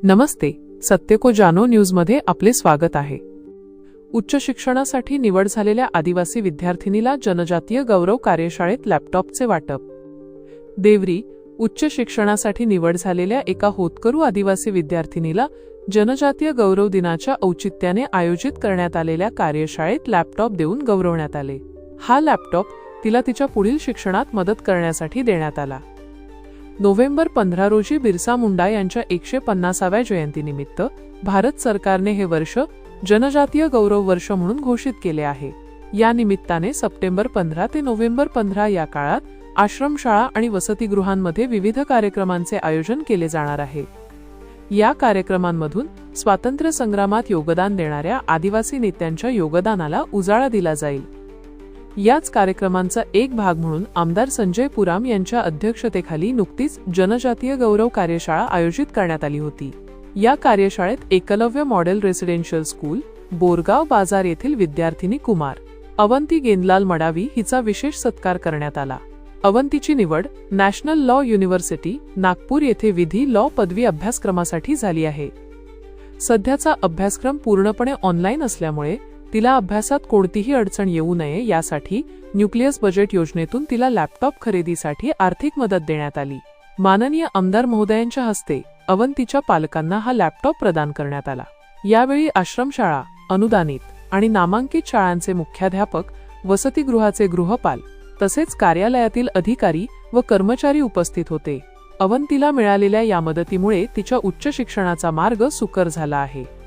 नमस्ते सत्यको जानो न्यूजमध्ये आपले स्वागत आहे. उच्च शिक्षणासाठी निवड झालेल्या आदिवासी विद्यार्थिनीला जनजातीय गौरव कार्यशाळेत लॅपटॉपचे वाटप. देवरी उच्च शिक्षणासाठी निवड झालेल्या एका होतकरू आदिवासी विद्यार्थिनीला जनजातीय गौरव दिनाच्या औचित्याने आयोजित करण्यात आलेल्या कार्यशाळेत लॅपटॉप देऊन गौरवण्यात आले. हा लॅपटॉप तिला तिच्या पुढील शिक्षणात मदत करण्यासाठी देण्यात आला. नोव्हेंबर पंधरा रोजी बिरसा मुंडा यांच्या एकशे पन्नासाव्या जयंतीनिमित्त भारत सरकारने हे वर्ष जनजातीय गौरव वर्ष म्हणून घोषित केले आहे. या निमित्ताने सप्टेंबर पंधरा ते नोव्हेंबर पंधरा या काळात आश्रमशाळा आणि वसतिगृहांमध्ये विविध कार्यक्रमांचे आयोजन केले जाणार आहे. या कार्यक्रमांमधून स्वातंत्र्य संग्रामात योगदान देणाऱ्या आदिवासी नेत्यांच्या योगदानाला उजाळा दिला जाईल. याच कार्यक्रमांचा एक भाग म्हणून आमदार संजय पुराम यांच्या अध्यक्षतेखाली नुकतीच जनजातीय गौरव कार्यशाळा आयोजित करण्यात आली होती. या कार्यशाळेत Eklavya model residential school Borgaon Bazar येथील विद्यार्थिनी कुमार अवंती गेंदलाल मडावी हिचा विशेष सत्कार करण्यात आला. अवंतीची निवड नॅशनल लॉ युनिव्हर्सिटी नागपूर येथे विधी लॉ पदवी अभ्यासक्रमासाठी झाली आहे. सध्याचा अभ्यासक्रम पूर्णपणे ऑनलाईन असल्यामुळे तिला अभ्यासात कोणतीही अडचण येऊ नये यासाठी न्यूक्लियस बजेट योजनेतून तिला लॅपटॉप खरेदीसाठी आर्थिक मदत देण्यात आली. माननीय आमदार महोदयांच्या हस्ते अवंतीच्या पालकांना हा लॅपटॉप प्रदान करण्यात आला. यावेळी आश्रमशाळा अनुदानित आणि नामांकित शाळांचे मुख्याध्यापक वसतिगृहाचे गृहपाल तसेच कार्यालयातील अधिकारी व कर्मचारी उपस्थित होते. अवंतीला मिळालेल्या या मदतीमुळे तिच्या उच्च शिक्षणाचा मार्ग सुकर झाला आहे.